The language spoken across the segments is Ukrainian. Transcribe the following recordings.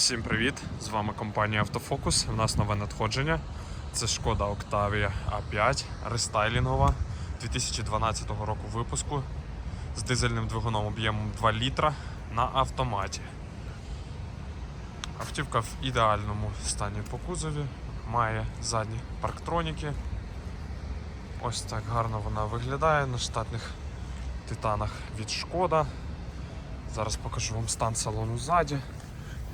Всім привіт! З вами компанія Автофокус. У нас нове надходження. Це шкода Octavia A5 рестайлінгова 2012 року випуску з дизельним двигуном об'ємом 2 літра на автоматі. Автівка в ідеальному стані по кузові, має задні парктроніки. Ось так гарно вона виглядає на штатних титанах від Шкода. Зараз покажу вам стан салону ззаді.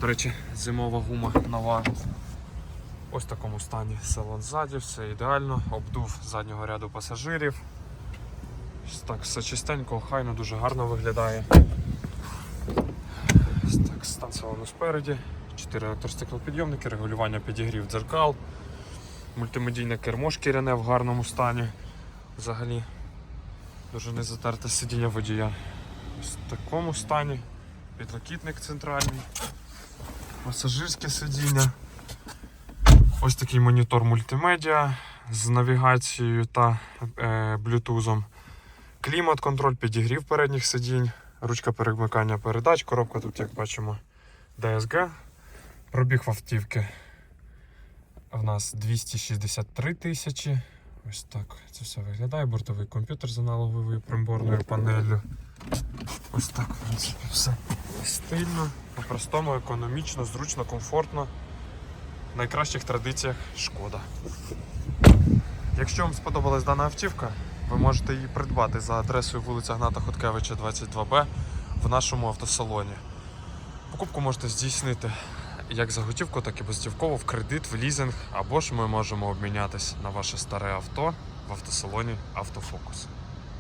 До речі, зимова гума нова. Ось в такому стані салон ззаді, все ідеально, обдув заднього ряду пасажирів. Так, все чистенько, охайно, дуже гарно виглядає. Так, стан салону спереді, 4 електростеклопідйомники, регулювання підігрів дзеркал, мультимедійне кермо шкіряне в гарному стані. Взагалі дуже не затерте сидіння водія. Ось в такому стані. Підлокітник центральний пасажирське сидіння. Ось такий монітор мультимедіа з навігацією та е, блютузом. Клімат, контроль, підігрів передніх сидінь, ручка перемикання передач, коробка тут, як бачимо, DSG. Пробіг в автівки в нас 263 тисячі. Ось так це все виглядає. Бортовий комп'ютер з аналоговою приборною панелью. Ось так, в принципі, все стильно, по-простому, економічно, зручно, комфортно. В найкращих традиціях шкода. Якщо вам сподобалась дана автівка, ви можете її придбати за адресою вулиця Гната Хоткевича, 22Б в нашому автосалоні. Покупку можете здійснити як за готівку, так і безготівково в кредит, в лізинг, або ж ми можемо обмінятись на ваше старе авто в автосалоні Автофокус.